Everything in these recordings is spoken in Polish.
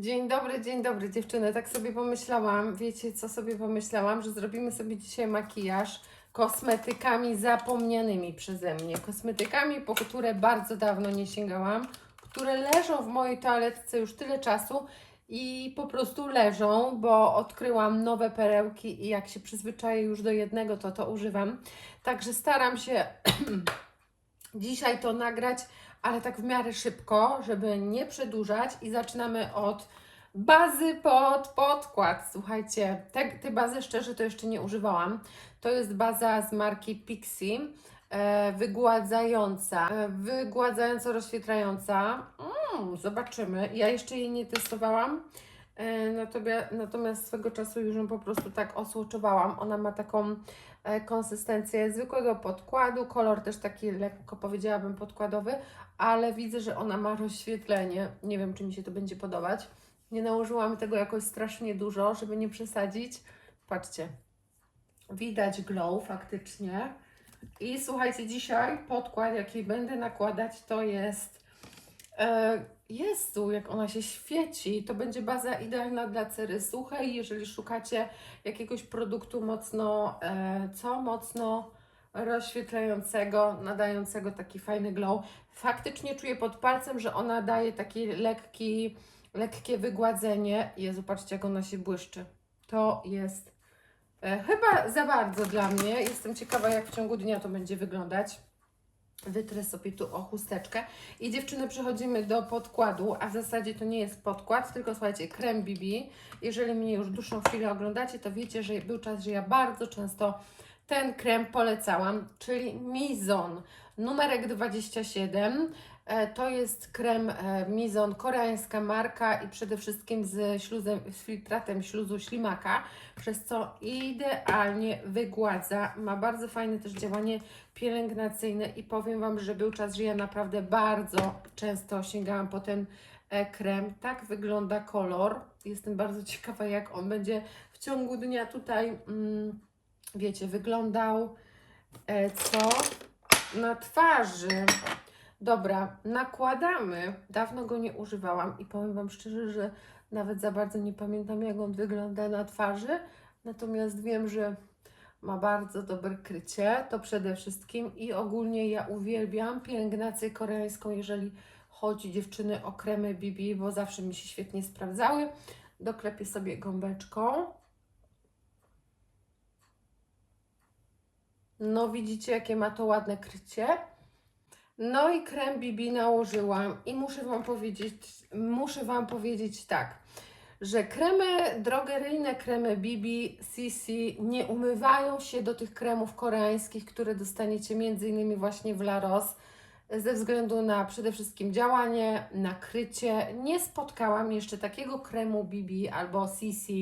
Dzień dobry, dzień dobry dziewczyny. Tak sobie pomyślałam, wiecie co sobie pomyślałam, że zrobimy sobie dzisiaj makijaż kosmetykami zapomnianymi przeze mnie. Kosmetykami, po które bardzo dawno nie sięgałam, które leżą w mojej toaletce już tyle czasu i po prostu leżą, bo odkryłam nowe perełki i jak się przyzwyczaję już do jednego, to to używam. Także staram się dzisiaj to nagrać, ale tak w miarę szybko, żeby nie przedłużać i zaczynamy od bazy pod podkład. Słuchajcie, te, tej bazy szczerze to jeszcze nie używałam. To jest baza z marki Pixie, e, wygładzająca, e, wygładzająco rozświetlająca. Mm, zobaczymy. Ja jeszcze jej nie testowałam. E, Natomiast, swego czasu już ją po prostu tak osłoczowałam. Ona ma taką e, konsystencję zwykłego podkładu, kolor też taki lekko powiedziałabym podkładowy, ale widzę, że ona ma rozświetlenie. Nie wiem, czy mi się to będzie podobać. Nie nałożyłam tego jakoś strasznie dużo, żeby nie przesadzić. Patrzcie, widać glow faktycznie. I słuchajcie, dzisiaj podkład, jaki będę nakładać, to jest. E, Jezu, jak ona się świeci, to będzie baza idealna dla cery suchej. Jeżeli szukacie jakiegoś produktu mocno, e, co mocno rozświetlającego, nadającego taki fajny glow. Faktycznie czuję pod palcem, że ona daje taki lekki, lekkie wygładzenie. Jezu, patrzcie jak ona się błyszczy. To jest e, chyba za bardzo dla mnie. Jestem ciekawa jak w ciągu dnia to będzie wyglądać. Wytrę sobie tu o chusteczkę. I dziewczyny, przechodzimy do podkładu, a w zasadzie to nie jest podkład, tylko słuchajcie, krem BB. Jeżeli mnie już dłuższą chwilę oglądacie, to wiecie, że był czas, że ja bardzo często ten krem polecałam, czyli Mizon numerek 27. E, To jest krem e, Mizon, koreańska marka i przede wszystkim z, śluzem, z filtratem śluzu ślimaka, przez co idealnie wygładza. Ma bardzo fajne też działanie pielęgnacyjne i powiem Wam, że był czas, że ja naprawdę bardzo często sięgałam po ten e, krem. Tak wygląda kolor. Jestem bardzo ciekawa, jak on będzie w ciągu dnia tutaj, mm, wiecie, wyglądał. E, co? Na twarzy. Dobra, nakładamy. Dawno go nie używałam i powiem Wam szczerze, że nawet za bardzo nie pamiętam, jak on wygląda na twarzy. Natomiast wiem, że ma bardzo dobre krycie, to przede wszystkim i ogólnie ja uwielbiam pielęgnację koreańską, jeżeli chodzi dziewczyny o kremy BB, bo zawsze mi się świetnie sprawdzały. Doklepię sobie gąbeczką. No widzicie, jakie ma to ładne krycie. No i krem BB nałożyłam i muszę Wam powiedzieć, muszę Wam powiedzieć tak, że kremy, drogeryjne kremy BB, CC nie umywają się do tych kremów koreańskich, które dostaniecie innymi właśnie w La Rose, ze względu na przede wszystkim działanie, nakrycie. Nie spotkałam jeszcze takiego kremu BB albo CC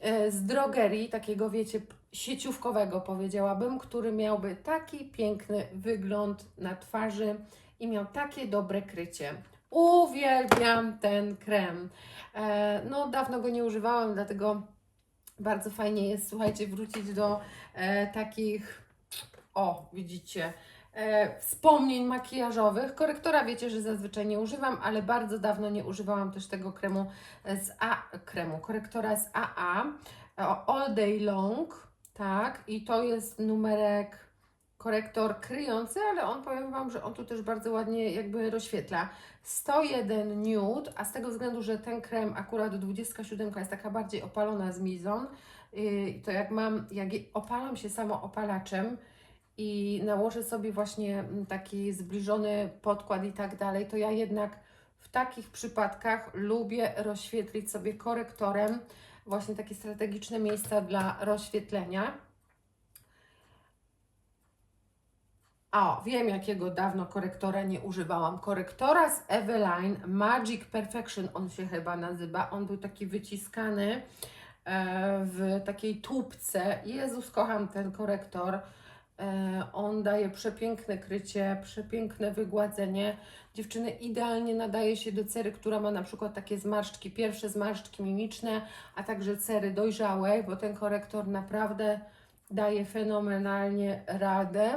e, z drogerii, takiego wiecie, sieciówkowego powiedziałabym, który miałby taki piękny wygląd na twarzy i miał takie dobre krycie. Uwielbiam ten krem. E, no, dawno go nie używałam, dlatego bardzo fajnie jest, słuchajcie, wrócić do e, takich, o, widzicie, e, wspomnień makijażowych. Korektora wiecie, że zazwyczaj nie używam, ale bardzo dawno nie używałam też tego kremu z A, kremu, korektora z AA, All Day Long, tak, i to jest numerek korektor kryjący, ale on powiem Wam, że on tu też bardzo ładnie jakby rozświetla. 101 nude, a z tego względu, że ten krem akurat 27 jest taka bardziej opalona z Mizon, yy, to jak mam, jak opalam się samo opalaczem i nałożę sobie właśnie mm, taki zbliżony podkład i tak dalej, to ja jednak w takich przypadkach lubię rozświetlić sobie korektorem właśnie takie strategiczne miejsca dla rozświetlenia. O, wiem jakiego dawno korektora nie używałam. Korektora z Eveline Magic Perfection, on się chyba nazywa. On był taki wyciskany e, w takiej tubce. Jezus, kocham ten korektor. E, on daje przepiękne krycie, przepiękne wygładzenie. Dziewczyny idealnie nadaje się do cery, która ma na przykład takie zmarszczki, pierwsze zmarszczki mimiczne, a także cery dojrzałej, bo ten korektor naprawdę daje fenomenalnie radę.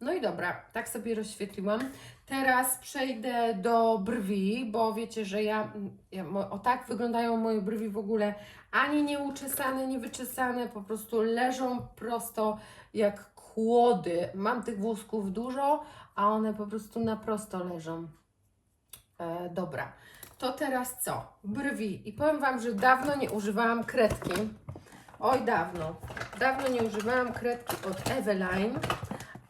No i dobra, tak sobie rozświetliłam. Teraz przejdę do brwi, bo wiecie, że ja, ja o tak wyglądają moje brwi w ogóle ani nie uczesane, nie wyczesane, po prostu leżą prosto jak kłody. Mam tych włosków dużo, a one po prostu na prosto leżą. E, dobra, to teraz co? Brwi. I powiem Wam, że dawno nie używałam kredki. Oj, dawno. Dawno nie używałam kredki od Eveline,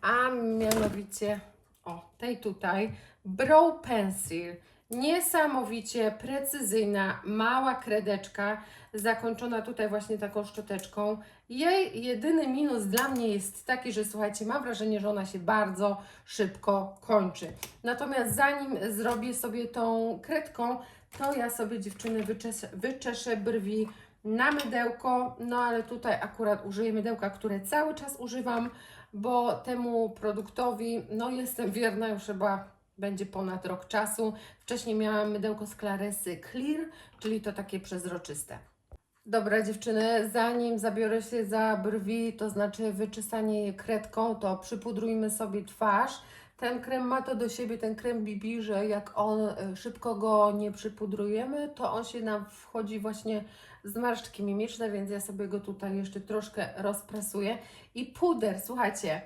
a mianowicie o, tej tutaj, Brow Pencil. Niesamowicie precyzyjna, mała kredeczka, zakończona tutaj właśnie taką szczoteczką. Jej jedyny minus dla mnie jest taki, że słuchajcie, mam wrażenie, że ona się bardzo szybko kończy. Natomiast zanim zrobię sobie tą kredką, to ja sobie dziewczyny wyczeszę, brwi na mydełko, no ale tutaj akurat użyję mydełka, które cały czas używam, bo temu produktowi, no jestem wierna już chyba będzie ponad rok czasu. Wcześniej miałam mydełko z Claresy Clear, czyli to takie przezroczyste. Dobra dziewczyny, zanim zabiorę się za brwi, to znaczy wyczesanie je kredką, to przypudrujmy sobie twarz. Ten krem ma to do siebie, ten krem BB, że jak on y, szybko go nie przypudrujemy, to on się nam wchodzi właśnie zmarszczki mimiczne, więc ja sobie go tutaj jeszcze troszkę rozpresuję. I puder, słuchajcie,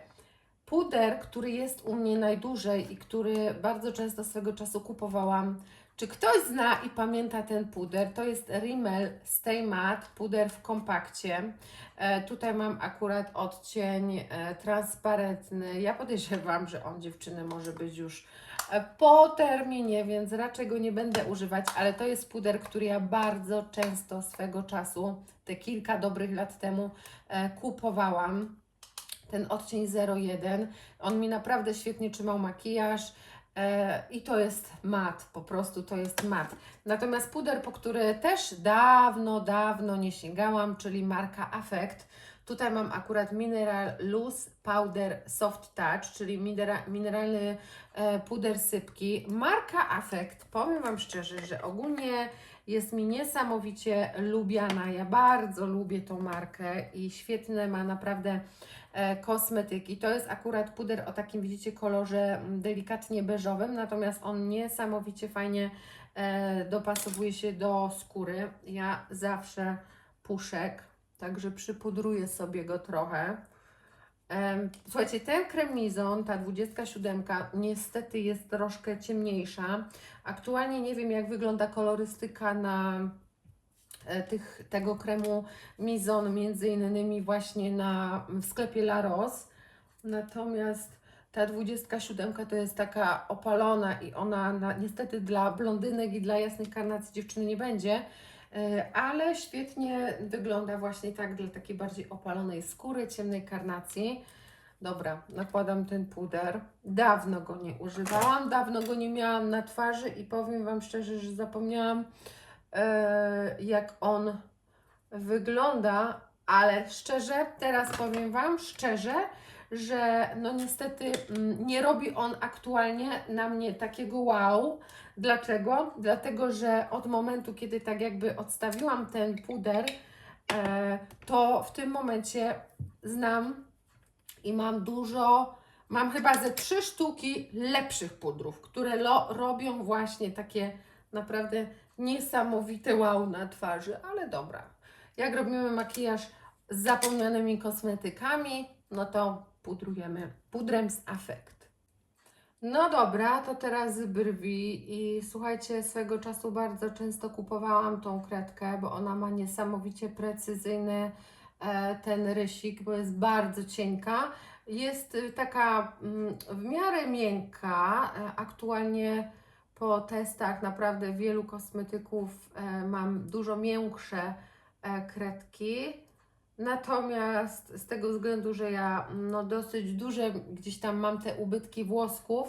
puder, który jest u mnie najdłużej i który bardzo często swego czasu kupowałam. Czy ktoś zna i pamięta ten puder? To jest Rimmel Stay Matte, puder w kompakcie. E, tutaj mam akurat odcień e, transparentny. Ja podejrzewam, że on dziewczyny może być już e, po terminie, więc raczej go nie będę używać, ale to jest puder, który ja bardzo często swego czasu, te kilka dobrych lat temu e, kupowałam ten odcień 01. On mi naprawdę świetnie trzymał makijaż e, i to jest mat, po prostu to jest mat. Natomiast puder, po który też dawno, dawno nie sięgałam, czyli marka Affect. Tutaj mam akurat Mineral Loose Powder Soft Touch, czyli minera, mineralny e, puder sypki. Marka Affect, powiem Wam szczerze, że ogólnie jest mi niesamowicie lubiana. Ja bardzo lubię tą markę i świetne ma naprawdę kosmetyki. To jest akurat puder o takim, widzicie, kolorze mm, delikatnie beżowym, natomiast on niesamowicie fajnie e, dopasowuje się do skóry. Ja zawsze puszek, także przypudruję sobie go trochę. Słuchajcie, ten kremizon, ta 27, niestety jest troszkę ciemniejsza. Aktualnie nie wiem, jak wygląda kolorystyka na e, tych, tego kremu Mizon, między innymi właśnie na, w sklepie La Rose. Natomiast ta 27 to jest taka opalona i ona na, niestety dla blondynek i dla jasnych karnacji dziewczyny nie będzie, e, ale świetnie wygląda właśnie tak dla takiej bardziej opalonej skóry, ciemnej karnacji. Dobra, nakładam ten puder. Dawno go nie używałam, dawno go nie miałam na twarzy i powiem Wam szczerze, że zapomniałam e, jak on wygląda, ale szczerze, teraz powiem Wam szczerze, że no niestety mm, nie robi on aktualnie na mnie takiego wow. Dlaczego? Dlatego, że od momentu, kiedy tak jakby odstawiłam ten puder, e, to w tym momencie znam i mam dużo, mam chyba ze trzy sztuki lepszych pudrów, które lo, robią właśnie takie naprawdę niesamowite wow na twarzy, ale dobra. Jak robimy makijaż z zapomnianymi kosmetykami, no to pudrujemy pudrem z Affect. No dobra, to teraz brwi i słuchajcie, swego czasu bardzo często kupowałam tą kredkę, bo ona ma niesamowicie precyzyjny e, ten rysik, bo jest bardzo cienka. Jest y, taka mm, w miarę miękka. E, Aktualnie po testach naprawdę wielu kosmetyków e, mam dużo miększe e, kredki. Natomiast z tego względu, że ja no, dosyć duże gdzieś tam mam te ubytki włosków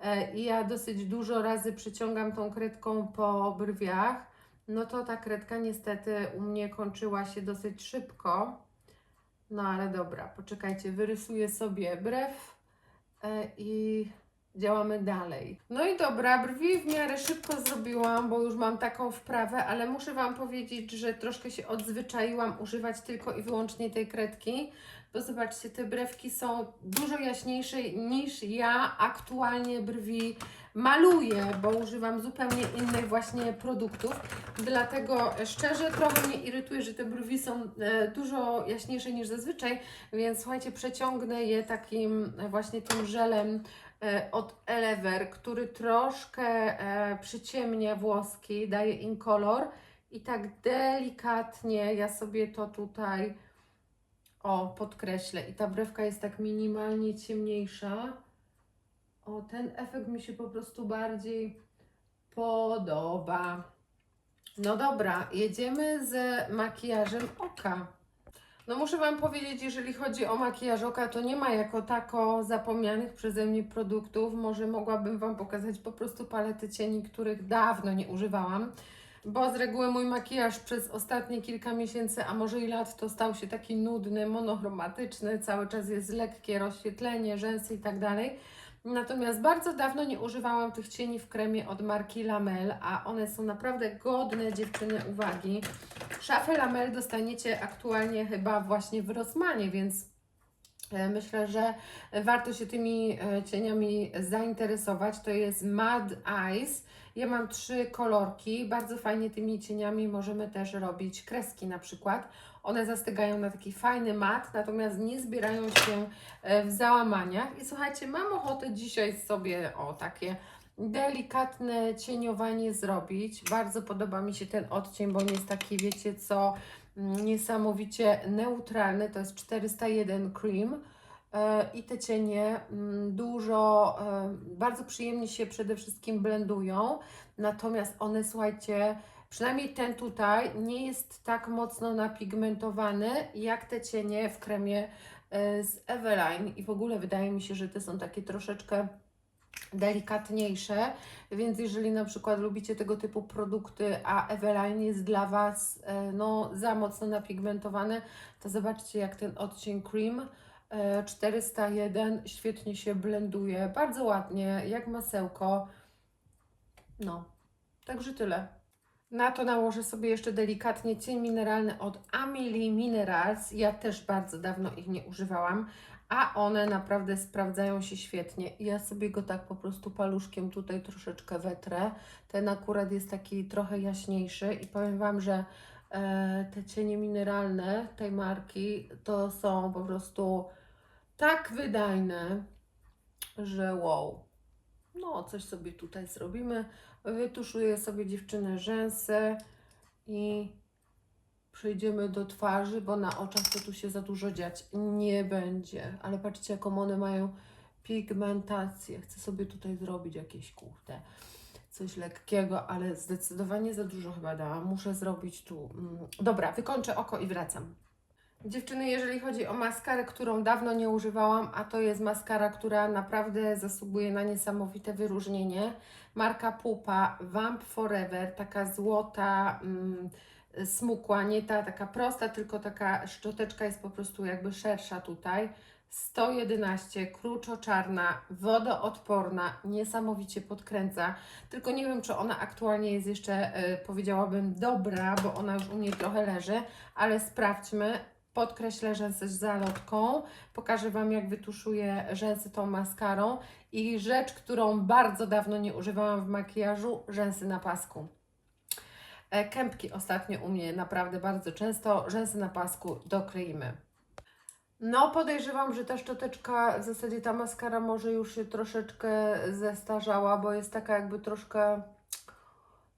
e, i ja dosyć dużo razy przyciągam tą kredką po brwiach, no to ta kredka niestety u mnie kończyła się dosyć szybko. No ale dobra, poczekajcie, wyrysuję sobie brew i działamy dalej. No i dobra, brwi w miarę szybko zrobiłam, bo już mam taką wprawę, ale muszę Wam powiedzieć, że troszkę się odzwyczaiłam używać tylko i wyłącznie tej kredki, bo zobaczcie, te brewki są dużo jaśniejsze niż ja aktualnie brwi maluję, bo używam zupełnie innych właśnie produktów. Dlatego szczerze trochę mnie irytuje, że te brwi są e, dużo jaśniejsze niż zazwyczaj, więc słuchajcie, przeciągnę je takim właśnie tym żelem od Elever, który troszkę e, przyciemnia włoski, daje im kolor i tak delikatnie ja sobie to tutaj o podkreślę i ta brewka jest tak minimalnie ciemniejsza. O, ten efekt mi się po prostu bardziej podoba. No dobra, jedziemy z makijażem oka. No muszę Wam powiedzieć, jeżeli chodzi o makijaż oka, to nie ma jako tako zapomnianych przeze mnie produktów. Może mogłabym Wam pokazać po prostu palety cieni, których dawno nie używałam. Bo z reguły mój makijaż przez ostatnie kilka miesięcy, a może i lat, to stał się taki nudny, monochromatyczny, cały czas jest lekkie rozświetlenie, rzęsy i tak dalej. Natomiast bardzo dawno nie używałam tych cieni w kremie od marki Lamel, a one są naprawdę godne dziewczyny uwagi. Szafę Lamel dostaniecie aktualnie chyba właśnie w Rossmanie, więc e, myślę, że warto się tymi e, cieniami zainteresować. To jest Mad Eyes. Ja mam trzy kolorki. Bardzo fajnie tymi cieniami możemy też robić kreski na przykład. One zastygają na taki fajny mat, natomiast nie zbierają się e, w załamaniach. I słuchajcie, mam ochotę dzisiaj sobie o takie delikatne cieniowanie zrobić. Bardzo podoba mi się ten odcień, bo on jest taki, wiecie co, mm, niesamowicie neutralny. To jest 401 Cream. E, I te cienie mm, dużo, e, bardzo przyjemnie się przede wszystkim blendują. Natomiast one, słuchajcie, przynajmniej ten tutaj nie jest tak mocno napigmentowany jak te cienie w kremie e, z Eveline. I w ogóle wydaje mi się, że te są takie troszeczkę delikatniejsze, więc jeżeli na przykład lubicie tego typu produkty, a Eveline jest dla Was e, no, za mocno napigmentowane, to zobaczcie jak ten odcień Cream e, 401 świetnie się blenduje, bardzo ładnie, jak masełko. No, także tyle. Na to nałożę sobie jeszcze delikatnie cień mineralny od Amelie Minerals. Ja też bardzo dawno ich nie używałam, a one naprawdę sprawdzają się świetnie. Ja sobie go tak po prostu paluszkiem tutaj troszeczkę wetrę. Ten akurat jest taki trochę jaśniejszy i powiem Wam, że e, te cienie mineralne tej marki to są po prostu tak wydajne, że wow. No, coś sobie tutaj zrobimy. Wytuszuję sobie dziewczynę rzęsy i przejdziemy do twarzy, bo na oczach to tu się za dużo dziać nie będzie. Ale patrzcie, jaką one mają pigmentację. Chcę sobie tutaj zrobić jakieś kurde, coś lekkiego, ale zdecydowanie za dużo chyba dałam. Muszę zrobić tu. mm, Dobra, wykończę oko i wracam. Dziewczyny, jeżeli chodzi o maskarę, którą dawno nie używałam, a to jest maskara, która naprawdę zasługuje na niesamowite wyróżnienie. Marka Pupa Vamp Forever, taka złota, mm, smukła, nie ta taka prosta, tylko taka szczoteczka jest po prostu jakby szersza tutaj. 111, kruczo-czarna, wodoodporna, niesamowicie podkręca. Tylko nie wiem, czy ona aktualnie jest jeszcze, e, powiedziałabym, dobra, bo ona już u mnie trochę leży, ale sprawdźmy. Podkreślę rzęsy z zalotką, pokażę Wam, jak wytuszuję rzęsy tą maskarą. I rzecz, którą bardzo dawno nie używałam w makijażu, rzęsy na pasku. E, Kępki ostatnio u mnie naprawdę bardzo często, rzęsy na pasku dokleimy. No, podejrzewam, że ta szczoteczka, w zasadzie ta maskara może już się troszeczkę zestarzała, bo jest taka jakby troszkę,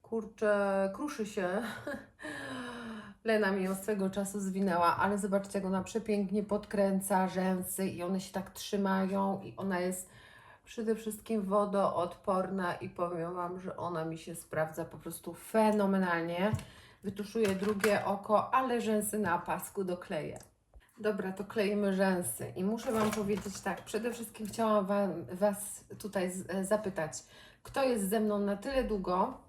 kurczę, kruszy się. Lena mi ją swego czasu zwinęła, ale zobaczcie, jak ona przepięknie podkręca rzęsy i one się tak trzymają i ona jest przede wszystkim wodoodporna i powiem Wam, że ona mi się sprawdza po prostu fenomenalnie. Wytuszuję drugie oko, ale rzęsy na pasku dokleję. Dobra, to kleimy rzęsy i muszę Wam powiedzieć tak, przede wszystkim chciałam wam, Was tutaj zapytać, kto jest ze mną na tyle długo,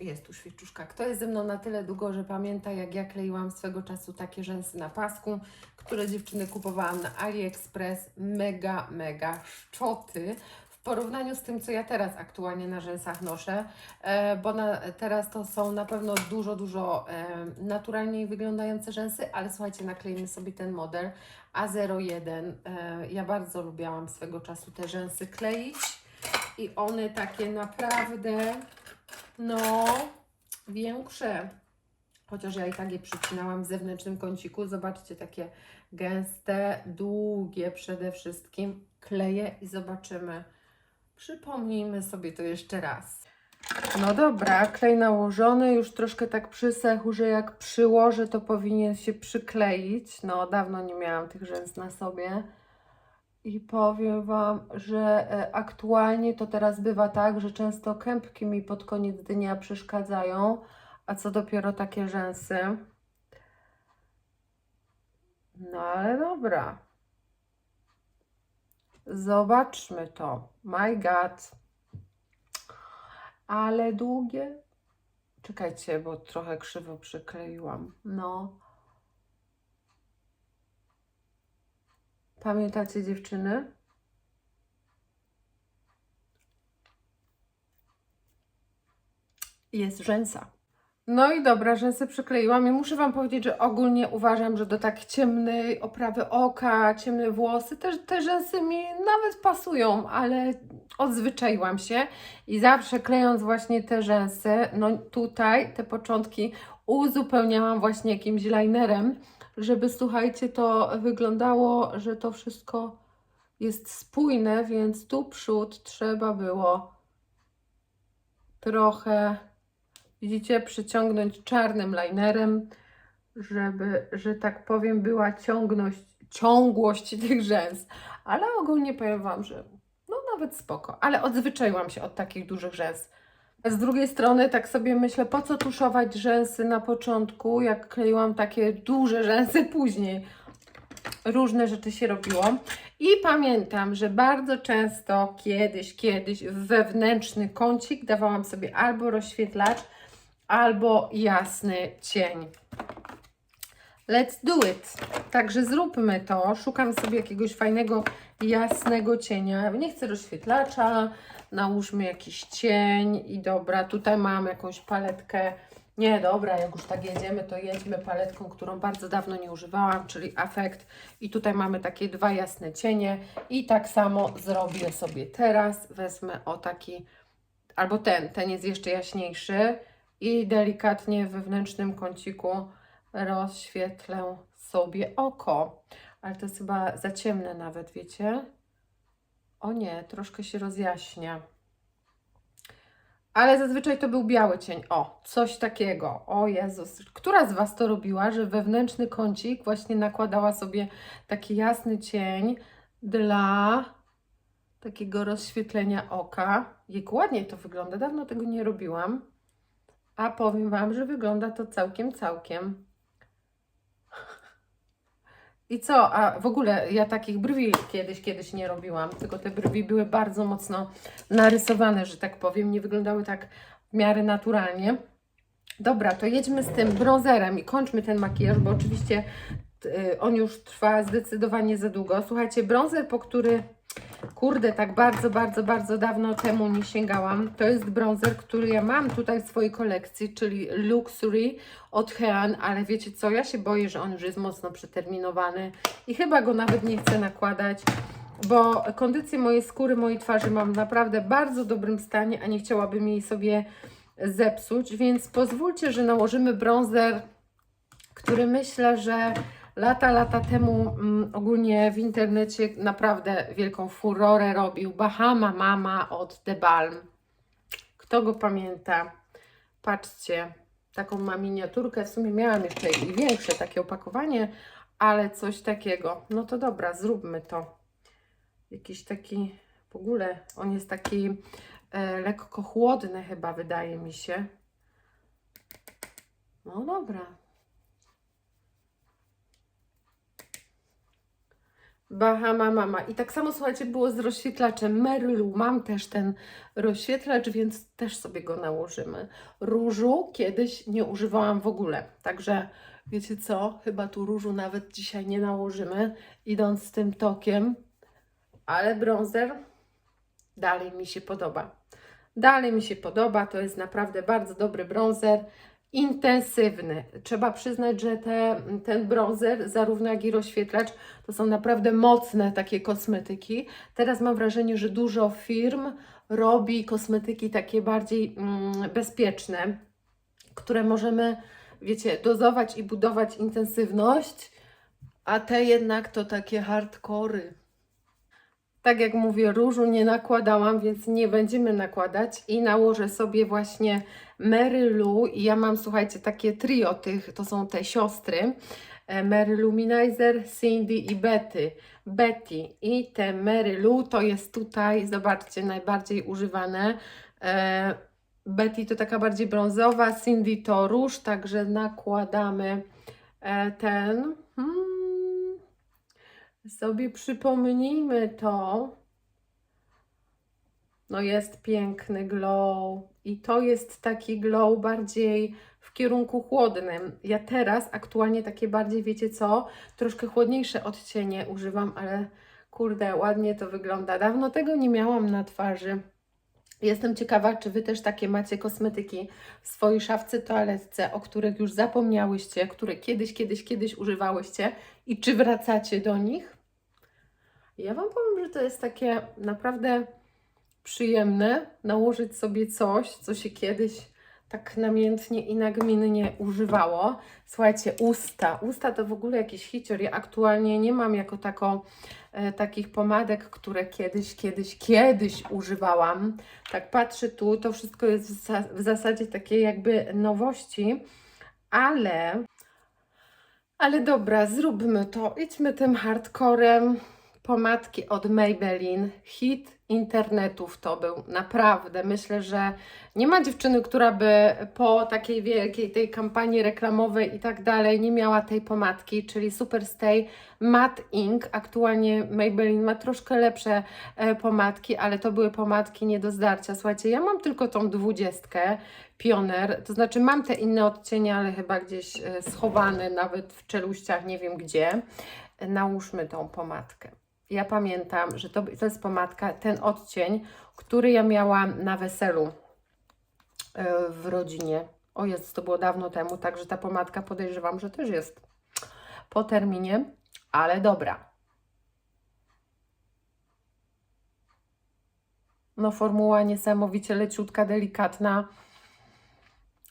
Jest tu świeczuszka, kto jest ze mną na tyle długo, że pamięta jak ja kleiłam swego czasu takie rzęsy na pasku, które dziewczyny kupowałam na AliExpress, mega, mega szczoty. W porównaniu z tym, co ja teraz aktualnie na rzęsach noszę, e, bo na, teraz to są na pewno dużo, dużo e, naturalniej wyglądające rzęsy, ale słuchajcie, nakleimy sobie ten model A01. E, ja bardzo lubiałam swego czasu te rzęsy kleić i one takie naprawdę, no, większe. Chociaż ja i tak je przycinałam w zewnętrznym kąciku. Zobaczcie, takie gęste, długie przede wszystkim. Kleję i zobaczymy. Przypomnijmy sobie to jeszcze raz. No dobra, klej nałożony, już troszkę tak przysechł, że jak przyłożę, to powinien się przykleić. No, dawno nie miałam tych rzęs na sobie. I powiem Wam, że e, aktualnie to teraz bywa tak, że często kępki mi pod koniec dnia przeszkadzają, a co dopiero takie rzęsy. No ale dobra. Zobaczmy to. My God. Ale długie. Czekajcie, bo trochę krzywo przykleiłam. No. Pamiętacie dziewczyny? Jest rzęsa. No i dobra, rzęsy przykleiłam i muszę Wam powiedzieć, że ogólnie uważam, że do tak ciemnej oprawy oka, ciemne włosy, też te rzęsy mi nawet pasują, ale odzwyczaiłam się i zawsze klejąc właśnie te rzęsy, no tutaj te początki uzupełniałam właśnie jakimś linerem, żeby słuchajcie, to wyglądało, że to wszystko jest spójne, więc tu przód trzeba było trochę, widzicie, przyciągnąć czarnym linerem, żeby, że tak powiem, była ciągność, ciągłość tych rzęs. Ale ogólnie powiem Wam, że no nawet spoko, ale odzwyczaiłam się od takich dużych rzęs. Z drugiej strony, tak sobie myślę, po co tuszować rzęsy na początku, jak kleiłam takie duże rzęsy później. Różne rzeczy się robiło. I pamiętam, że bardzo często kiedyś, kiedyś w wewnętrzny kącik dawałam sobie albo rozświetlacz, albo jasny cień. Let's do it. Także zróbmy to. Szukam sobie jakiegoś fajnego, jasnego cienia. Nie chcę rozświetlacza. Nałóżmy jakiś cień i dobra, tutaj mam jakąś paletkę. Nie, dobra, jak już tak jedziemy, to jedźmy paletką, którą bardzo dawno nie używałam, czyli Affect. I tutaj mamy takie dwa jasne cienie. I tak samo zrobię sobie teraz. Wezmę o taki, albo ten, ten jest jeszcze jaśniejszy. I delikatnie w wewnętrznym kąciku rozświetlę sobie oko. Ale to jest chyba za ciemne nawet, wiecie? O nie, troszkę się rozjaśnia. Ale zazwyczaj to był biały cień. O, coś takiego. O Jezus. Która z Was to robiła, że wewnętrzny kącik właśnie nakładała sobie taki jasny cień dla takiego rozświetlenia oka. Jak ładnie to wygląda. Dawno tego nie robiłam. A powiem Wam, że wygląda to całkiem, całkiem. I co? A w ogóle ja takich brwi kiedyś, kiedyś nie robiłam, tylko te brwi były bardzo mocno narysowane, że tak powiem, nie wyglądały tak w miarę naturalnie. Dobra, to jedźmy z tym bronzerem i kończmy ten makijaż, bo oczywiście y, on już trwa zdecydowanie za długo. Słuchajcie, bronzer, po który kurde, tak bardzo, bardzo, bardzo dawno temu nie sięgałam. To jest bronzer, który ja mam tutaj w swojej kolekcji, czyli Luxury od Hean, ale wiecie co, ja się boję, że on już jest mocno przeterminowany i chyba go nawet nie chcę nakładać, bo kondycję mojej skóry, mojej twarzy mam w naprawdę bardzo dobrym stanie, a nie chciałabym jej sobie zepsuć, więc pozwólcie, że nałożymy bronzer, który myślę, że lata, lata temu mm, ogólnie w internecie naprawdę wielką furorę robił Bahama Mama od The Balm. Kto go pamięta? Patrzcie, taką ma miniaturkę. W sumie miałam jeszcze i większe takie opakowanie, ale coś takiego. No to dobra, zróbmy to. Jakiś taki, w ogóle on jest taki e, lekko chłodny chyba, wydaje mi się. No dobra. Bahama Mama. I tak samo, słuchajcie, było z rozświetlaczem Merylu. Mam też ten rozświetlacz, więc też sobie go nałożymy. Różu kiedyś nie używałam w ogóle. Także wiecie co? Chyba tu różu nawet dzisiaj nie nałożymy, idąc z tym tokiem. Ale bronzer dalej mi się podoba. Dalej mi się podoba, to jest naprawdę bardzo dobry bronzer, intensywny. Trzeba przyznać, że te, ten bronzer, zarówno jak i rozświetlacz, to są naprawdę mocne takie kosmetyki. Teraz mam wrażenie, że dużo firm robi kosmetyki takie bardziej mm, bezpieczne, które możemy, wiecie, dozować i budować intensywność, a te jednak to takie hardkory. Tak jak mówię, różu nie nakładałam, więc nie będziemy nakładać i nałożę sobie właśnie Mary Lou i ja mam, słuchajcie, takie trio tych, to są te siostry, e, Mary Luminizer, Cindy i Betty. Betty i te Mary Lou to jest tutaj, zobaczcie, najbardziej używane. E, Betty to taka bardziej brązowa, Cindy to róż, także nakładamy e, ten. Hmm, sobie przypomnijmy to. No jest piękny glow i to jest taki glow bardziej w kierunku chłodnym. Ja teraz aktualnie takie bardziej, wiecie co, troszkę chłodniejsze odcienie używam, ale kurde, ładnie to wygląda. Dawno tego nie miałam na twarzy. Jestem ciekawa, czy Wy też takie macie kosmetyki w swojej szafce toaletce, o których już zapomniałyście, które kiedyś, kiedyś, kiedyś używałyście i czy wracacie do nich? Ja Wam powiem, że to jest takie naprawdę przyjemne nałożyć sobie coś, co się kiedyś tak namiętnie i nagminnie używało. Słuchajcie, usta. Usta to w ogóle jakiś hicior. Ja aktualnie nie mam jako tako, e, takich pomadek, które kiedyś, kiedyś, kiedyś używałam. Tak patrzę tu, to wszystko jest w, za, w zasadzie takie jakby nowości, ale... Ale dobra, zróbmy to. Idźmy tym hardcorem pomadki od Maybelline. Hit internetów to był, naprawdę. Myślę, że nie ma dziewczyny, która by po takiej wielkiej tej kampanii reklamowej i tak dalej nie miała tej pomadki, czyli Superstay Matte Ink. Aktualnie Maybelline ma troszkę lepsze e, pomadki, ale to były pomadki nie do zdarcia. Słuchajcie, ja mam tylko tą dwudziestkę Pioner, to znaczy mam te inne odcienie, ale chyba gdzieś e, schowane, nawet w czeluściach, nie wiem gdzie. Nałóżmy tą pomadkę ja pamiętam, że to, to jest pomadka, ten odcień, który ja miałam na weselu e, w rodzinie. O jest, to było dawno temu, także ta pomadka podejrzewam, że też jest po terminie, ale dobra. No formuła niesamowicie leciutka, delikatna,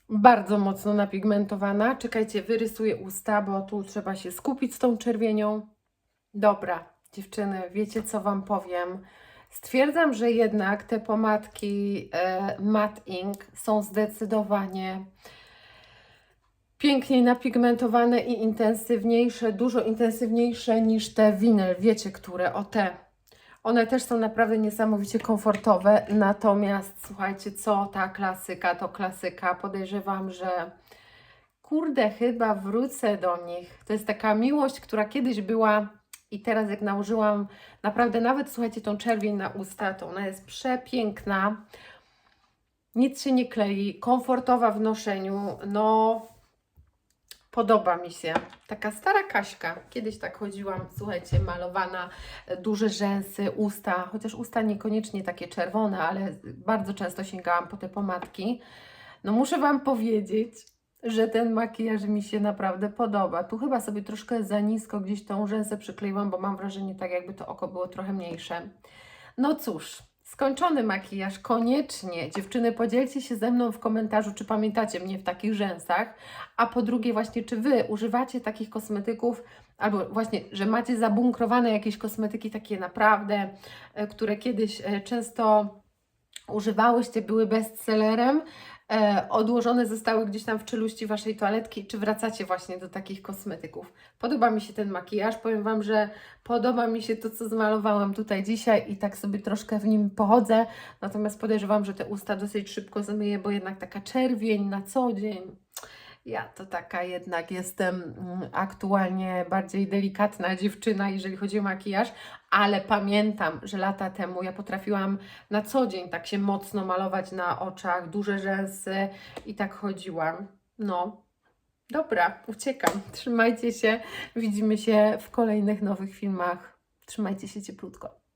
bardzo mocno napigmentowana. Czekajcie, wyrysuję usta, bo tu trzeba się skupić z tą czerwienią. Dobra, Dziewczyny, wiecie co Wam powiem? Stwierdzam, że jednak te pomadki e, Matte Ink są zdecydowanie piękniej napigmentowane i intensywniejsze, dużo intensywniejsze niż te winyl, wiecie które, o te. One też są naprawdę niesamowicie komfortowe, natomiast słuchajcie, co ta klasyka, to klasyka, podejrzewam, że kurde, chyba wrócę do nich. To jest taka miłość, która kiedyś była i teraz jak nałożyłam, naprawdę nawet słuchajcie, tą czerwień na usta, to ona jest przepiękna. Nic się nie klei, komfortowa w noszeniu. No, podoba mi się. Taka stara Kaśka. Kiedyś tak chodziłam, słuchajcie, malowana, duże rzęsy, usta, chociaż usta niekoniecznie takie czerwone, ale bardzo często sięgałam po te pomadki. No muszę Wam powiedzieć, że ten makijaż mi się naprawdę podoba. Tu chyba sobie troszkę za nisko gdzieś tą rzęsę przykleiłam, bo mam wrażenie tak jakby to oko było trochę mniejsze. No cóż, skończony makijaż, koniecznie. Dziewczyny, podzielcie się ze mną w komentarzu, czy pamiętacie mnie w takich rzęsach, a po drugie właśnie, czy Wy używacie takich kosmetyków, albo właśnie, że macie zabunkrowane jakieś kosmetyki takie naprawdę, e, które kiedyś e, często używałyście, były bestsellerem, odłożone zostały gdzieś tam w czeluści Waszej toaletki, czy wracacie właśnie do takich kosmetyków. Podoba mi się ten makijaż, powiem Wam, że podoba mi się to, co zmalowałam tutaj dzisiaj i tak sobie troszkę w nim pochodzę, natomiast podejrzewam, że te usta dosyć szybko zmyję, bo jednak taka czerwień na co dzień ja to taka jednak jestem mm, aktualnie bardziej delikatna dziewczyna, jeżeli chodzi o makijaż, ale pamiętam, że lata temu ja potrafiłam na co dzień tak się mocno malować na oczach, duże rzęsy i tak chodziłam. No, dobra, uciekam. Trzymajcie się, widzimy się w kolejnych nowych filmach. Trzymajcie się cieplutko.